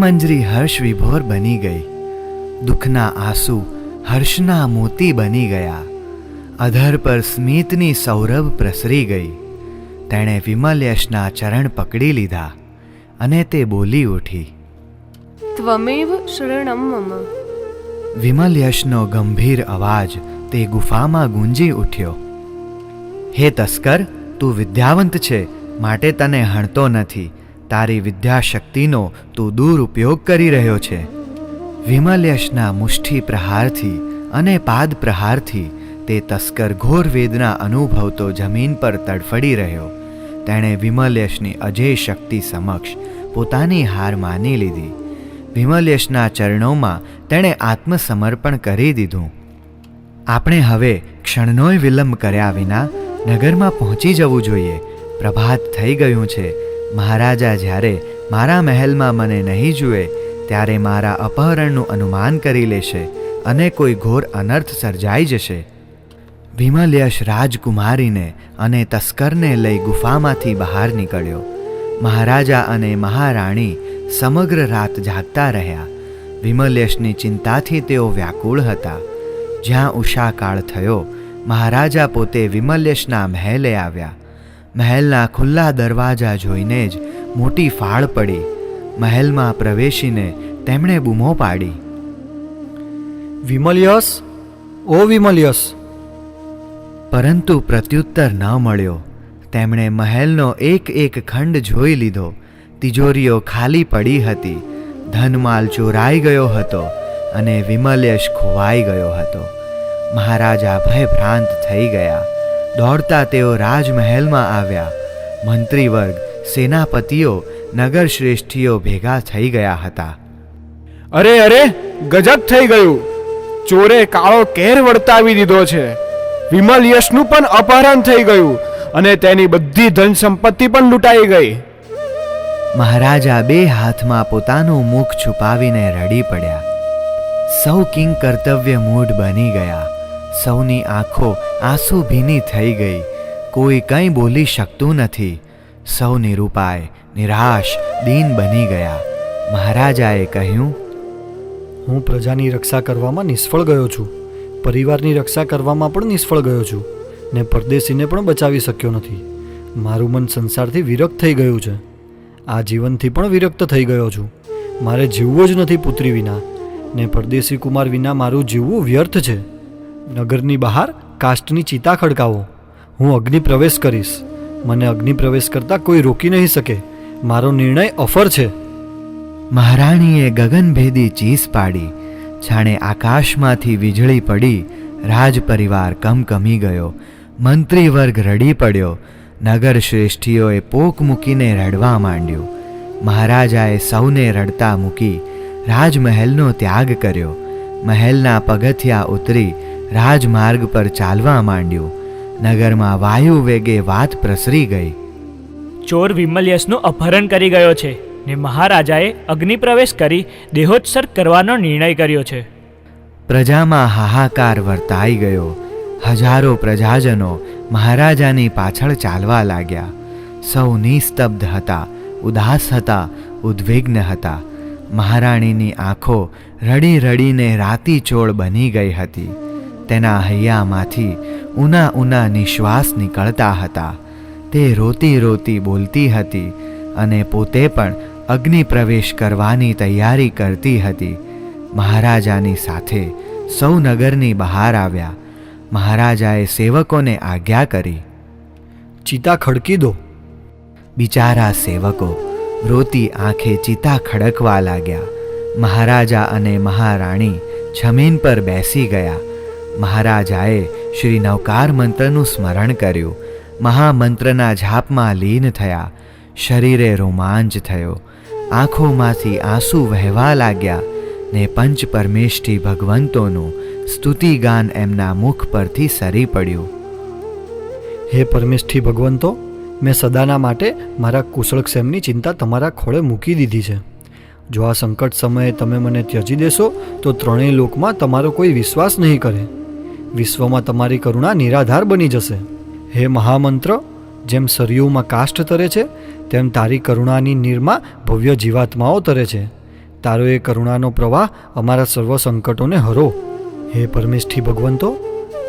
નયનમંજરી હર્ષ વિભોર બની ગઈ. દુઃખના આંસુ હર્ષના મોતી બની ગયા. અધર પર સ્મિતની સૌરભ પ્રસરી ગઈ. તેણે વિમલ યશના ચરણ પકડી લીધા અને તે બોલી ઉઠી. ત્વમેવ શરણમ મમ. વિમલ યશનો ગંભીર અવાજ તે ગુફામાં ગુંજી ઉઠ્યો. હે તસ્કર તું વિદ્યાવંત છે માટે તને હણતો નથી. તારી વિદ્યાશક્તિનો તું દુરુપયોગ કરી રહ્યો છે. વિમલ મુષ્ઠિ પ્રહારથી અને પાદ પ્રહારથી તે તસ્કર ઘોર વેદના અનુભવતો જમીન પર તડફડી રહ્યો. તેણે વિમલ યશની અજય શક્તિ સમક્ષ પોતાની હાર માની લીધી. વિમલ્યશના ચરણોમાં તેણે આત્મસમર્પણ કરી દીધું. આપણે હવે ક્ષણનોય વિલંબ કર્યા વિના નગરમાં પહોંચી જવું જોઈએ. પ્રભાત થઈ ગયું છે. મહારાજા જ્યારે મારા મહેલમાં મને નહીં જુએ, ત્યારે મારા અપહરણનું અનુમાન કરી લેશે અને કોઈ ઘોર અનર્થ સર્જાઈ જશે. વિમલયશ રાજકુમારીને અને તસ્કરને લઈ ગુફામાંથી બહાર નીકળ્યો. મહારાજા અને મહારાણી સમગ્ર રાત જાગતા રહ્યા. વિમલેશની ચિંતાથી તેઓ વ્યાકુળ હતા. જ્યાં ઉષાકાળ થયો, મહારાજા પોતે વિમલેશના મહેલે આવ્યા. મહેલના ખુલ્લા દરવાજા જોઈને જ મોટી ફાળ પડી. મહેલમાં પ્રવેશીને તેમણે બૂમો પાડી. વિમલ્યસ? ઓ વિમલ્યસ! પરંતુ પ્રત્યુત્તર ન મળ્યો. તેમણે મહેલનો એક એક ખંડ જોઈ લીધો. તિજોરીઓ ખાલી પડી હતી. ધનમાલ ચોરાઈ ગયો હતો અને વિમલ્યશ ખોવાઈ ગયો હતો. મહારાજા ભયભ્રાંત થઈ ગયા. દોડતા તેઓ રાજમહેલમાં આવ્યા. મંત્રીવર્ગ સેનાપતિઓ નગર શ્રેષ્ઠીઓ ભેગા થઈ ગયા હતા. અરે અરે ગજબ થઈ ગયું. ચોરે કાળો કેર વર્તાવી દીધો છે. વિમલ યશનું પણ અપહરણ થઈ ગયું અને તેની બધી ધન સંપત્તિ પણ લૂંટાઈ ગઈ. મહારાજા બે હાથમાં પોતાનું મુખ છુપાવીને રડી પડ્યા. સૌ કિંગ કર્તવ્ય મૂઢ બની ગયા. સૌની આંખો આંસુ ભીની થઈ ગઈ. કોઈ કંઈ બોલી શકતું નથી. સૌ નિરૂપાય નિરાશ દીન બની ગયા. મહારાજાએ કહ્યું, હું પ્રજાની રક્ષા કરવામાં નિષ્ફળ ગયો છું. પરિવારની રક્ષા કરવામાં પણ નિષ્ફળ ગયો છું. ને પરદેશીને પણ બચાવી શક્યો નથી. મારું મન સંસારથી વિરક્ત થઈ ગયું છે. આ જીવનથી પણ વિરક્ત થઈ ગયો છું. મારે જીવવું જ નથી પુત્રી વિના. ને પરદેશી કુમાર વિના મારું જીવવું વ્યર્થ છે. નગરની બહાર કાષ્ટની ચિતા ખડકાવો. હું અગ્નિ પ્રવેશ કરીશ. મને અગ્નિ પ્રવેશ કરતાં કોઈ રોકી નહીં શકે. મારો નિર્ણય ઓફર છે. મહારાણીએ ગગનભેદી ચીસ પાડી. જાણે આકાશમાંથી વીજળી પડી, રાજ પરિવાર કમકમી ગયો. મંત્રીવર્ગ રડી પડ્યો. નગર શ્રેષ્ઠીઓએ પોક મૂકીને રડવા માંડ્યું. મહારાજાએ સૌને રડતા મૂકી, રાજમહેલનો ત્યાગ કર્યો. મહેલના પગથિયા ઉતરી રાજમાર્ગ પર ચાલવા માંડ્યું. નગરમાં વાયુ વેગે વાત પ્રસરી ગઈ. ચોર વિમલ્યસનું અપહરણ કરી ગયો છે ને મહારાજાએ અગ્નિપ્રવેશ કરી દેહોત્સર્ગ કરવાનો નિર્ણય કર્યો છે. પ્રજામાં હાહાકાર વર્તાઈ ગયો. હજારો પ્રજાજનો મહારાજાની પાછળ ચાલવા લાગ્યા. સૌ નિસ્તબ્ધ હતા ઉદાસ હતા ઉદ્વિગ્ન હતા. મહારાણીની આંખો રડી રડીને રાતીચોળ બની ગઈ હતી. તેના હૈયામાંથી ઉના ઉના નિશ્વાસ નીકળતા હતા. તે રોતી રોતી બોલતી હતી અને પોતે પણ અગ્નિ પ્રવેશ કરવાની તૈયારી કરતી હતી. મહારાજાની સાથે સૌ નગરની બહાર આવ્યા. મહારાજાએ સેવકોને આજ્ઞા કરી. ચિતા ખડકી દો. બિચારા સેવકો રોતી આંખે ચિતા ખડકવા લાગ્યા. મહારાજા અને મહારાણી જમીન પર બેસી ગયા. મહારાજાએ શ્રી નવકાર મંત્રનું સ્મરણ કર્યું. મહામંત્રના ઝાપમાં લીન થયા. શરીરે રોમાંચ થયો. આંખોમાંથી આંસુ વહેવા લાગ્યા ને પંચ પરમેષ્ઠી ભગવંતોનું સ્તુતિગાન એમના મુખ પરથી સરી પડ્યું. હે પરમેષ્ઠી ભગવંતો, મેં સદાના માટે મારા કુશળક્ષેમની ચિંતા તમારા ખોળે મૂકી દીધી છે. જો આ સંકટ સમયે તમે મને ત્યજી દેશો, તો ત્રણેય લોકમાં તમારો કોઈ વિશ્વાસ નહીં કરે. વિશ્વમાં તમારી કરુણા નિરાધાર બની જશે. હે મહામંત્ર, જેમ સરયુમાં કાષ્ઠ તરે છે, તેમ તારી કરુણાની નીરમાં ભવ્ય જીવાત્માઓ તરે છે. તારો એ કરુણાનો પ્રવાહ અમારા સર્વ સંકટોને હરો. હે પરમેષ્ઠી ભગવંતો,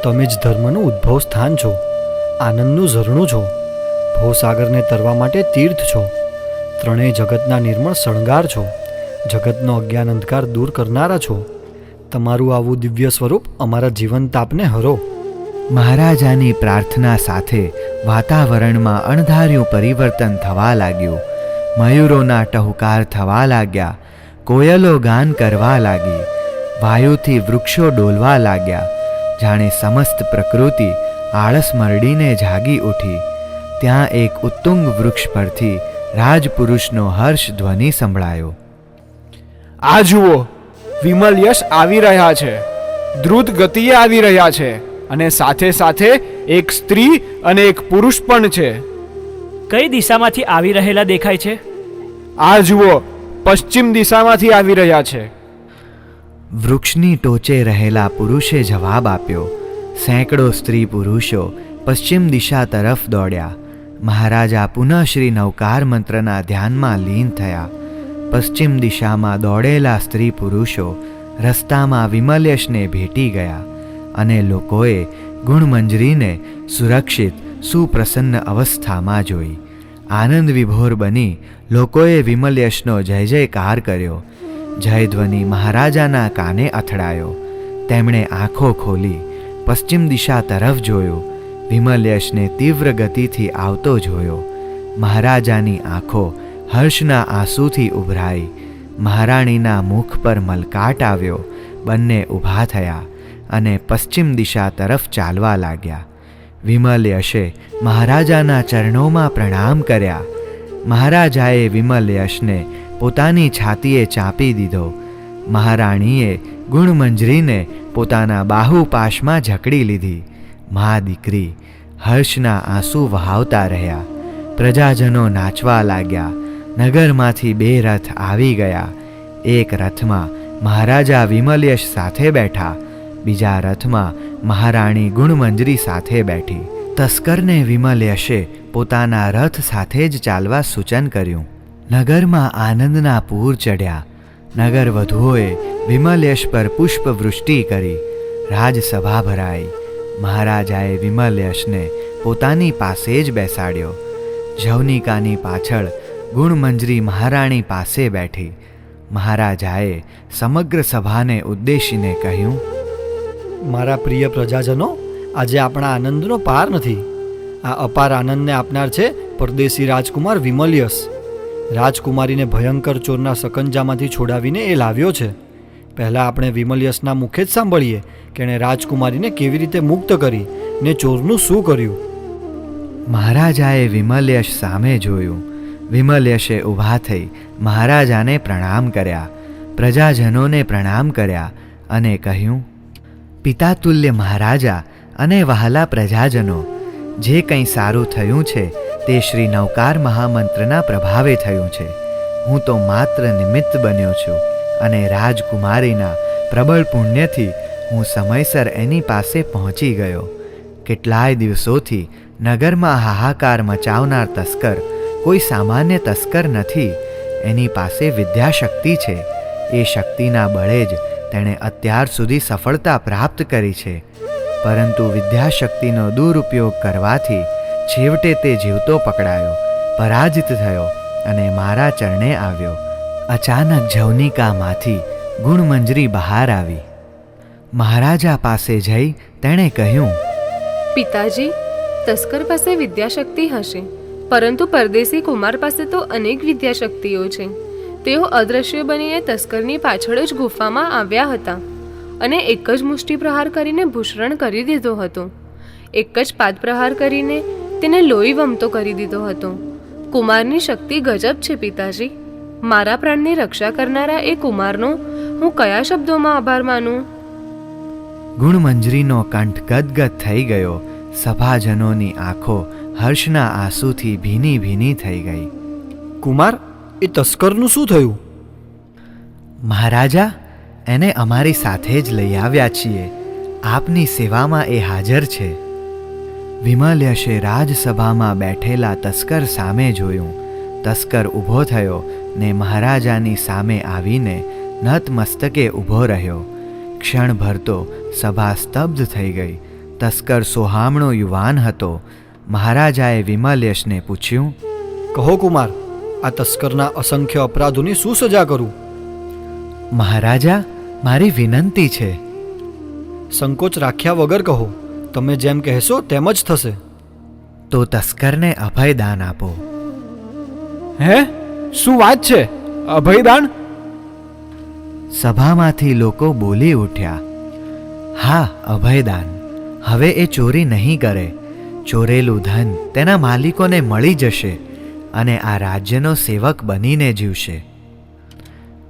તમે જ ધર્મનું ઉદ્ભવ સ્થાન છો. આનંદનું ઝરણું છો. ભવસાગરને તરવા માટે તીર્થ છો. ત્રણેય જગતના નિર્મળ શણગાર છો. જગતનો અજ્ઞાન અંધકાર દૂર કરનારા છો. તમારું આવું દિવ્ય સ્વરૂપ અમારા જીવન તાપને હરો. મહારાજાની પ્રાર્થના સાથે વાતાવરણમાં અણધાર્યું પરિવર્તન થવા લાગ્યું. મયુરોના ટહુકાર થવા લાગ્યા. કોયલો ગાન કરવા લાગી. વાયુથી વૃક્ષો ડોલવા લાગ્યા. જાણે સમસ્ત પ્રકૃતિ આળસ મરડીને જાગી ઉઠી. ત્યાં એક ઉત્તુંગ વૃક્ષ પરથી રાજપુરુષનો હર્ષ ધ્વનિ સંભળાયો. આ જુઓ વિમલ યશ આવી રહ્યા છે. દ્રુત ગતિએ આવી રહ્યા છે અને સાથે સાથે એક સ્ત્રી અને એક પુરુષ પણ છે. કઈ દિશામાંથી આવી રહેલા દેખાય છે? આ જુઓ પશ્ચિમ દિશામાંથી આવી રહ્યા છે. વૃક્ષની ટોચે રહેલા પુરુષે જવાબ આપ્યો સેંકડો સ્ત્રી પુરુષો પશ્ચિમ દિશા તરફ દોડ્યા. મહારાજા પુનઃ શ્રી નવકાર મંત્રના ધ્યાનમાં લીન થયા. પશ્ચિમ દિશામાં દોડેલા સ્ત્રી પુરુષો રસ્તામાં વિમલ્યશને ભેટી ગયા અને લોકોએ ગુણમંજરીને સુરક્ષિત, સુપ્રસન્ન અવસ્થામાં જોઈ. આનંદ વિભોર બની લોકોએ વિમલ્યશનો જય જયકાર કર્યો. જયધ્વનિ મહારાજાના કાને અથડાયો. તેમણે આંખો ખોલી, પશ્ચિમ દિશા તરફ જોયો. વિમલ્યશને તીવ્ર ગતિથી આવતો જોયો. મહારાજાની આંખો હર્ષના આંસુથી ઉભરાઈ. મહારાણીના મુખ પર મલકાટ આવ્યો. બંને ઊભા થયા અને પશ્ચિમ દિશા તરફ ચાલવા લાગ્યા. વિમલ યશે મહારાજાના ચરણોમાં પ્રણામ કર્યા. મહારાજાએ વિમલ યશને પોતાની છાતીએ ચાંપી દીધો. મહારાણીએ ગુણમંજરીને પોતાના બાહુપાશમાં ઝકડી લીધી. મા દીકરી હર્ષના આંસુ વહાવતા રહ્યા. પ્રજાજનો નાચવા લાગ્યા. નગરમાંથી બે રથ આવી ગયા. એક રથમાં મહારાજા વિમલયશ સાથે બેઠા. બીજા રથમાં મહારાણી ગુણમંજરી સાથે બેઠી. તસ્કરને વિમલયશે પોતાના રથ સાથે જ ચાલવા સૂચન કર્યું. નગરમાં આનંદના પૂર ચડ્યા. નગર વધુઓએ વિમલયશ પર પુષ્પવૃષ્ટિ કરી. રાજસભા ભરાઈ. મહારાજાએ વિમલયશને પોતાની પાસે જ બેસાડ્યો. જવનિકાની પાછળ ગુણમંજરી મહારાણી પાસે બેઠી. મહારાજાએ સમગ્ર સભાને ઉદ્દેશીને કહ્યું મારા પ્રિય પ્રજાજનો આજે આપણા આનંદનો પાર નથી. આ અપાર આનંદને આપનાર છે પરદેશી રાજકુમાર વિમલ્યસ. રાજકુમારીને ભયંકર ચોરના સકંજામાંથી છોડાવીને એ લાવ્યો છે. પહેલાં આપણે વિમલ્યસના મુખે જ સાંભળીએ કે એણે રાજકુમારીને કેવી રીતે મુક્ત કરી ને ચોરનું શું કર્યું. મહારાજાએ વિમલ્યશ સામે જોયું. વિમલયશે ઊભા થઈ મહારાજાને પ્રણામ કર્યા, પ્રજાજનોને પ્રણામ કર્યા અને કહ્યું, પિતાતુલ્ય મહારાજા અને વહાલા પ્રજાજનો, જે કંઈ સારું થયું છે તે શ્રી નૌકાર મહામંત્રના પ્રભાવે થયું છે. હું તો માત્ર નિમિત્ત બન્યો છું અને રાજકુમારીના પ્રબળ પુણ્યથી હું સમયસર એની પાસે પહોંચી ગયો. કેટલાય દિવસોથી નગરમાં હાહાકાર મચાવનાર તસ્કર કોઈ સામાન્ય તસ્કર નથી. એની પાસે વિદ્યાશક્તિ છે. એ શક્તિના બળે જ તેણે અત્યાર સુધી સફળતા પ્રાપ્ત કરી છે. પરંતુ વિદ્યાશક્તિનો દુરુપયોગ કરવાથી છેવટે તે જીવતો પકડાયો, પરાજિત થયો અને મારા ચરણે આવ્યો. અચાનક જવનિકામાંથી ગુણમંજરી બહાર આવી. મહારાજા પાસે જઈ તેણે કહ્યું, પિતાજી, તસ્કર પાસે વિદ્યાશક્તિ હશે. પરંતુ પરદેશી કુમાર પાસે તો અનેક વિદ્યાશક્તિઓ છે. તેઓ અદ્રશ્ય બનીને તસ્કરની પાછળ જ ગુફામાં આવ્યા હતા અને એક જ મુષ્ટિ પ્રહાર કરીને ભૂષણ કરી દીધો હતો. એક જ પાદ પ્રહાર કરીને તેને લોહી વમતો કરી દીધો હતો. કુમારની શક્તિ ગજબ છે, પિતાજી. મારા પ્રાણની રક્ષા કરનારા એ કુમારનો હું કયા શબ્દોમાં આભાર માનું? ગુણમંજરીનો કંઠ ગદગદ થઈ ગયો. સભાજનોની આંખો હર્ષના આંસુથી ભીની ભીની થઈ ગઈ. કુમાર એ તસ્કરનું શું થયું? મહારાજા એને અમારી સાથે જ લઈ આવ્યા છીએ. આપની સેવામાં એ હાજર છે. વિમલ્યશે રાજસભામાં બેઠેલા તસ્કર સામે જોયું. તસ્કર ઊભો થયો ને મહારાજાની સામે આવીને નતમસ્તકે ઊભો રહ્યો. ક્ષણભર તો સભા સ્તબ્ધ થઈ ગઈ. તસ્કર સોહામણો યુવાન હતો. મહારાજાએ વિમલ્યશને પૂછ્યું કહો કુમાર આ તસ્કરના અસંખ્ય અપરાધોની શું સજા કરું? મહારાજા મારી વિનંતી છે. સંકોચ રાખ્યા વગર કહો તમે જેમ કહેશો તેમ જ થશે. તો તસ્કરને અભયદાન આપો. હે? શું વાત છે? અભયદાન? સભામાંથી લોકો બોલી ઉઠ્યા હા અભયદાન હવે એ ચોરી નહીં કરે. ચોરેલું ધન તેના માલિકોને મળી જશે અને આ રાજ્યનો સેવક બનીને જીવશે.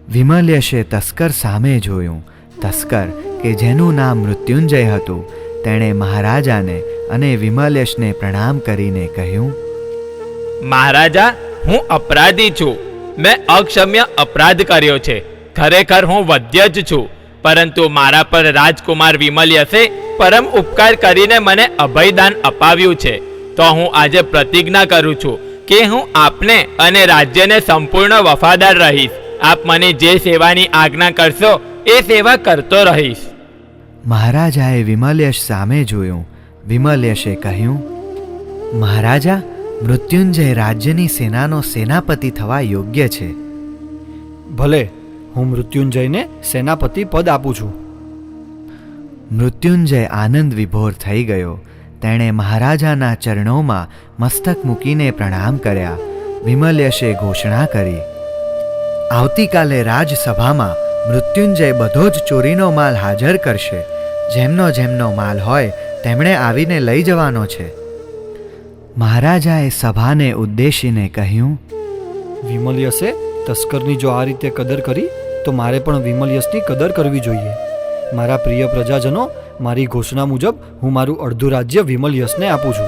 વિમલ્યશે તસ્કર સામે જોયું. તસ્કર, કે જેનું નામ મૃત્યુંજય હતું, તેણે મહારાજાને અને વિમલ્યશને પ્રણામ કરીને કહ્યું, મહારાજા, હું અપરાધી છું. મેં અક્ષમ્ય અપરાધ કર્યો છે. ખરેખર હું વદ્ય જ છું. પરંતુ મારા પર રાજકુમાર વિમલ્યસે પરમ ઉપકાર કરીને મને અભયદાન અપાવ્યું છે. તો હું આજે પ્રતિજ્ઞા કરું છું કે હું આપને અને રાજ્યને સંપૂર્ણ વફાદાર રહીશ. આપ મને જે સેવાની આજ્ઞા કરશો એ સેવા કરતો રહીશ. મહારાજાએ વિમલયશ સામે જોયું. વિમલયશે કહ્યું મહારાજા મૃત્યુંજય રાજ્યની સેનાનો સેનાપતિ થવા યોગ્ય છે. ભલે હું મૃત્યુંજયને સેનાપતિ પદ આપું છું. મૃત્યુંજય આનંદ વિભોર થઈ ગયો. તેણે મહારાજાના ચરણોમાં મસ્તક મૂકીને પ્રણામ કર્યા. વિમલ્યશે ઘોષણા કરી. આવતીકાલે રાજસભામાં મૃત્યુંજય બધો જ ચોરીનો માલ હાજર કરશે. જેમનો જેમનો માલ હોય, તેમણે આવીને લઈ જવાનો છે. મહારાજાએ સભાને ઉદ્દેશીને કહ્યું વિમલ્યસે તસ્કરની જો આ રીતે કદર કરી, તો મારે પણ વિમલ્યસની કદર કરવી જોઈએ. મારા પ્રિય પ્રજાજનો મારી ઘોષણા મુજબ હું મારું અડધું રાજ્ય વિમલ્યસને આપું છું.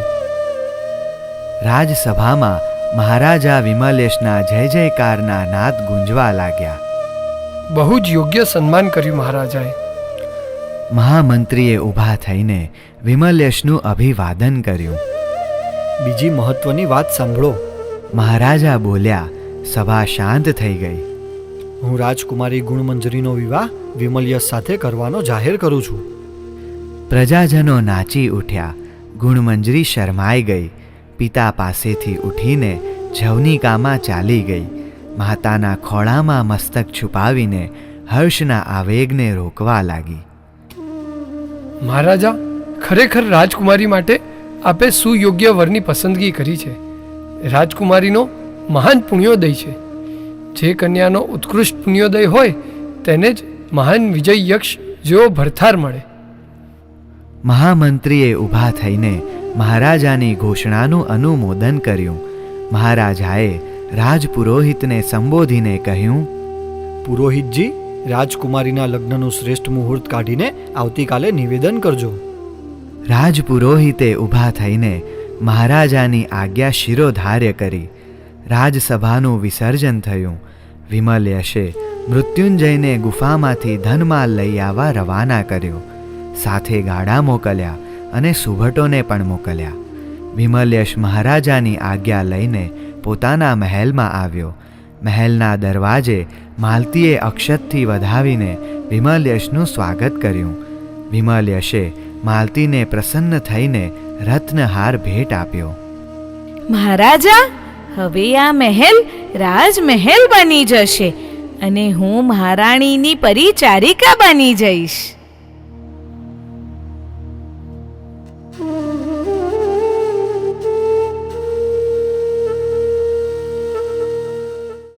રાજસભામાં મહારાજા વિમલેશના જય જયકારના નાદ ગુંજવા લાગ્યા. બહુ જ યોગ્ય સન્માન કર્યું મહારાજાએ. મહામંત્રીએ ઊભા થઈને વિમલેશનું અભિવાદન કર્યું. બીજી મહત્વની વાત સાંભળો. મહારાજા બોલ્યા સભા શાંત થઈ ગઈ. હું રાજકુમારી ગુણમંજરીનો વિવાહ વિમલ્યસ સાથે કરવાનો જાહેર કરું છું. પ્રજાજનો નાચી ઉઠ્યા. ગુણમંજરી શરમાઈ ગઈ. પિતા પાસેથી ઉઠીને જવનિકામાં ચાલી ગઈ. માતાના ખોળામાં મસ્તક છુપાવીને હર્ષના આવેગને રોકવા લાગી. મહારાજા ખરેખર રાજકુમારી માટે આપે સુયોગ્ય વરની પસંદગી કરી છે. રાજકુમારીનો મહાન પુણ્યોદય છે. જે કન્યાનો ઉત્કૃષ્ટ પુણ્યોદય હોય તેને જ મહાન વિજય યક્ષ જેવો ભરથાર મળે. મહામંત્રીએ ઊભા થઈને મહારાજાની ઘોષણાનું અનુમોદન કર્યું. મહારાજાએ રાજપુરોહિતને સંબોધીને કહ્યું પુરોહિતજી રાજકુમારીના લગ્નનું શ્રેષ્ઠ મુહૂર્ત કાઢીને આવતીકાલે નિવેદન કરજો. રાજપુરોહિતે ઊભા થઈને મહારાજાની આજ્ઞા શિરોધાર્ય કરી. રાજસભાનું વિસર્જન થયું. વિમલ યશે મૃત્યુંજયને ગુફામાંથી ધનમાલ લઈ આવવા રવાના કર્યો. સાથે ગાડા મોકલ્યા અને સુભટોને પણ મોકલ્યા. વિમલ્યશ મહારાજાની આજ્ઞા લઈને પોતાના મહેલમાં આવ્યો. મહેલના દરવાજે માલતીએ અક્ષતથી વધાવીને વિમલ્યશનું સ્વાગત કર્યું. વિમલ્યશે માલતીને પ્રસન્ન થઈને રત્નહાર ભેટ આપ્યો. મહારાજા! હવે આ મહેલ રાજમહેલ બની જશે અને હું મહારાણીની પરિચારિકા બની જઈશ.